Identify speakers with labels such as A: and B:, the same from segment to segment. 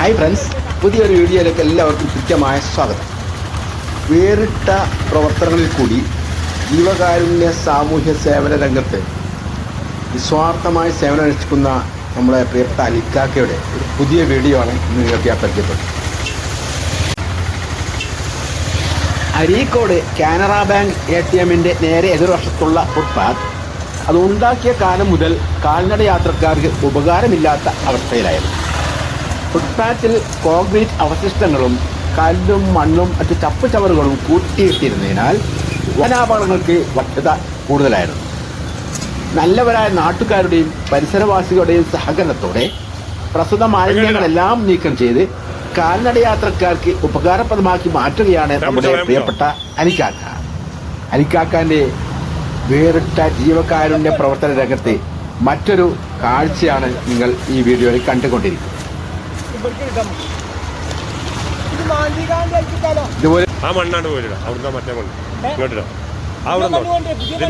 A: Hi friends പുതിയൊരു വീഡിയോയിലേക്ക് എല്ലാവർക്കും കൃത്യമായ സ്വാഗതം. വേറിട്ട പ്രവർത്തനങ്ങളിൽ കൂടി ജീവകാരുണ്യ സാമൂഹ്യ സേവന രംഗത്ത് നിസ്വാർത്ഥമായി സേവനം അനുഷ്ഠിക്കുന്ന നമ്മുടെ പ്രിയപ്പെട്ട അലിക്കാക്കയുടെ ഒരു പുതിയ വീഡിയോ ആണ് ഇന്ന് നിങ്ങൾക്ക് ഞാൻ പരിചയപ്പെട്ടത് Areekode Canara bank A T എമ്മിന്റെ നേരെ എതിർവശത്തുള്ള ഫുട്പാത്ത് അത് ഉണ്ടാക്കിയ കാലം മുതൽ കാൽനട യാത്രക്കാർക്ക് ഉപകാരമില്ലാത്ത അവസ്ഥയിലായിരുന്നു. ഫുട്പാത്തിൽ കോൺക്രീറ്റ് അവശിഷ്ടങ്ങളും കല്ലും മണ്ണും മറ്റ് ചപ്പ് ചവറുകളും കൂട്ടിയിട്ടിരുന്നതിനാൽ വനാപകടങ്ങൾക്ക് വക്തത കൂടുതലായിരുന്നു. നല്ലവരായ നാട്ടുകാരുടെയും പരിസരവാസികളുടെയും സഹകരണത്തോടെ പ്രസ്തുത മാലിന്യങ്ങളെല്ലാം നീക്കം ചെയ്ത് കാൽനട യാത്രക്കാർക്ക് ഉപകാരപ്രദമാക്കി മാറ്റുകയാണ് നമ്മുടെ പ്രിയപ്പെട്ട അനിക്കാക്ക. അനിക്കാക്കാന്റെ വേറിട്ട ജീവകാരുണ്യ പ്രവർത്തന രംഗത്തെ മറ്റൊരു കാഴ്ചയാണ് നിങ്ങൾ ഈ വീഡിയോയിൽ കണ്ടുകൊണ്ടിരിക്കുന്നത്. ഇതുപോലെ
B: ആ മണ്ണാണ്ട് പോയിടാം അവിടുന്ന് മറ്റേ മണ്ണ്. ഇങ്ങോട്ടിടാം.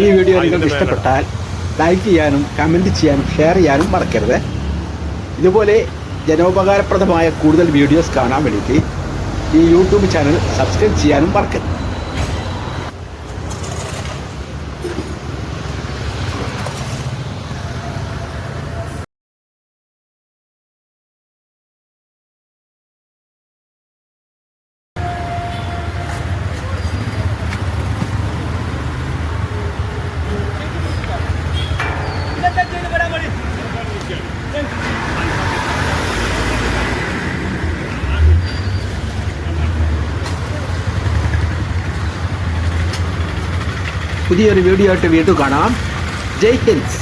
A: ഈ വീഡിയോ നിങ്ങൾക്ക് ഇഷ്ടപ്പെട്ടാൽ ലൈക്ക് ചെയ്യാനും കമന്റ് ചെയ്യാനും ഷെയർ ചെയ്യാനും മറക്കരുത്. ഇതുപോലെ ജനോപകാരപ്രദമായ കൂടുതൽ വീഡിയോസ് കാണാൻ വേണ്ടിയിട്ട് ഈ യൂട്യൂബ് ചാനൽ സബ്സ്ക്രൈബ് ചെയ്യാനും മറക്കരുത്. പുതിയൊരു വീഡിയോ ആയിട്ട് വീണ്ടും കാണാം. ജയ് ഹിന്ദ്.